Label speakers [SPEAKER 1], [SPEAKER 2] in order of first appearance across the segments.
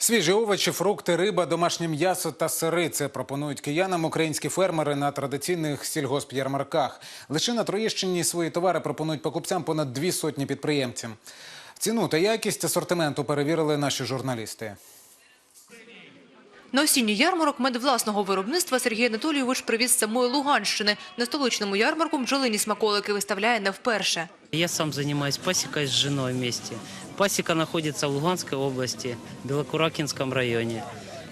[SPEAKER 1] Свіжі овочі, фрукти, риба, домашнє м'ясо та сири. Це пропонують киянам українські фермери на традиційних сільгосп'ярмарках. Лише на Троєщині свої товари пропонують покупцям понад дві сотні підприємців. Ціну та якість асортименту перевірили наші журналісти.
[SPEAKER 2] На осінній ярмарок мед власного виробництва Сергій Анатолійович привіз з самої Луганщини. На столичному ярмарку бджолині смаколики виставляє не вперше.
[SPEAKER 3] Я сам занимаюсь пасекой с женой вместе. Пасека находится в Луганской области, Белокуракинском районе,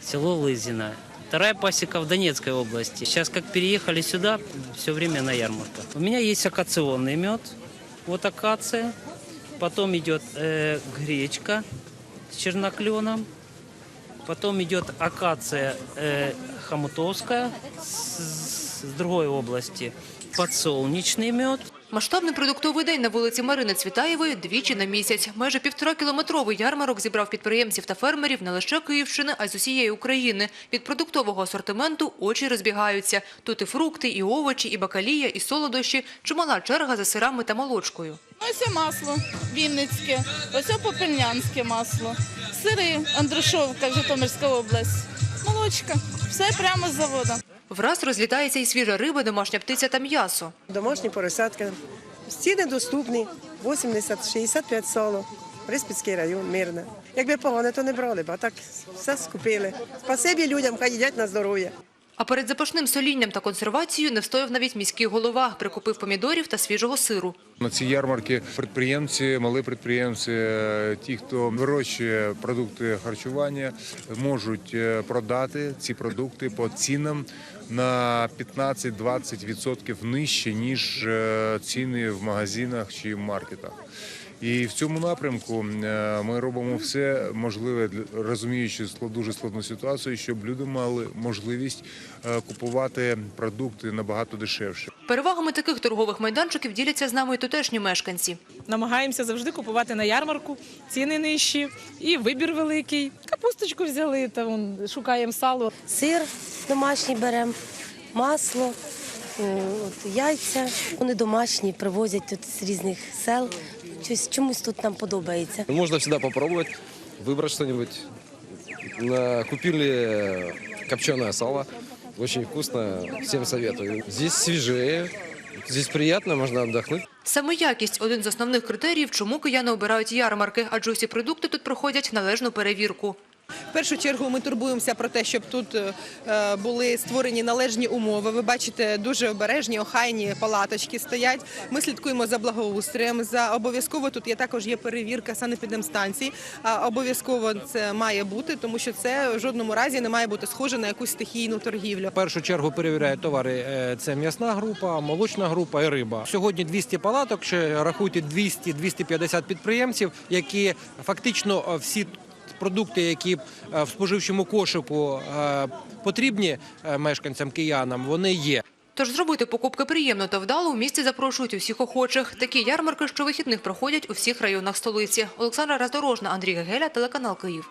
[SPEAKER 3] село Лызино. Вторая пасека в Донецкой области. Сейчас как переехали сюда, все время на ярмарках. У меня есть акационный мед, вот акация. Потом идет э, гречка с чернокленом. Потом идет акация э, хомутовская с, с другой области. Подсолнечный мед.
[SPEAKER 2] Масштабний продуктовий день на вулиці Марини Цвітаєвої двічі на місяць. Майже півтора кілометровий ярмарок зібрав підприємців та фермерів не лише Київщини, а й з усієї України. Від продуктового асортименту очі розбігаються. Тут і фрукти, і овочі, і бакалія, і солодощі. Чимала черга за сирами та молочкою.
[SPEAKER 4] Ось масло вінницьке, ось попельнянське масло, сири, Андрушовка, Житомирська область, молочка. Все прямо з заводу.
[SPEAKER 2] Враз розлітається і свіжа риба, домашня птиця та м'ясо.
[SPEAKER 5] Домашні поросятки. Ціни доступні. 80-65 соло. Приспільський район, мирне. Якби погано, то не брали б, а так все скупили. Спасибі людям, хай їдять на здоров'я.
[SPEAKER 2] А перед запашним солінням та консервацією не встояв навіть міський голова. Прикупив помідорів та свіжого сиру.
[SPEAKER 6] На ці ярмарки підприємці, малі підприємці, е, ті, хто вирощує продукти харчування, можуть е, продати ці продукти по цінам на 15-20% нижче, ніж е, ціни в магазинах чи в маркетах. І в цьому напрямку е, ми робимо все можливе, для- розуміючи дуже складну ситуацію, щоб люди мали можливість е, купувати продукти набагато дешевше.
[SPEAKER 2] Перевагами таких торгових майданчиків діляться з нами і тутешні мешканці.
[SPEAKER 7] Намагаємося завжди купувати на ярмарку, ціни нижчі і вибір великий. Капусточку взяли, та вон, шукаємо сало.
[SPEAKER 8] сир домашній беремо, масло, от, яйця. Вони домашні, привозять тут з різних сел. Щось, чомусь тут нам подобається.
[SPEAKER 9] Можно всегда попробовать, выбрать что-нибудь. На- Купили копченое сало. Очень вкусно. Всем советую. Здесь свежее. Здесь приятно, можно отдохнуть.
[SPEAKER 2] Саме якість – один з основних критеріїв, чому кияни обирають ярмарки, адже усі продукти тут проходять належну перевірку.
[SPEAKER 10] В першу чергу ми турбуємося про те, щоб тут е, були створені належні умови. Ви бачите, дуже обережні, охайні палаточки стоять. Ми слідкуємо за благоустроєм. За обов'язково тут є також є перевірка санепідемстанцій. А обов'язково це має бути, тому що це в жодному разі не має бути схоже на якусь стихійну торгівлю.
[SPEAKER 11] В першу чергу перевіряють товари. Е, Це м'ясна група, молочна група і риба. Сьогодні 200 палаток, рахуйте 200-250 підприємців, які фактично е, всі продукти, які е, в споживчому кошику е, потрібні е, мешканцям киянам, вони є.
[SPEAKER 2] Тож зробити покупки приємно та вдало у місті запрошують усіх охочих. Такі ярмарки щовихідних проходять у всіх районах столиці. Олександра Раздорожна, Андрій Гегеля, телеканал Київ.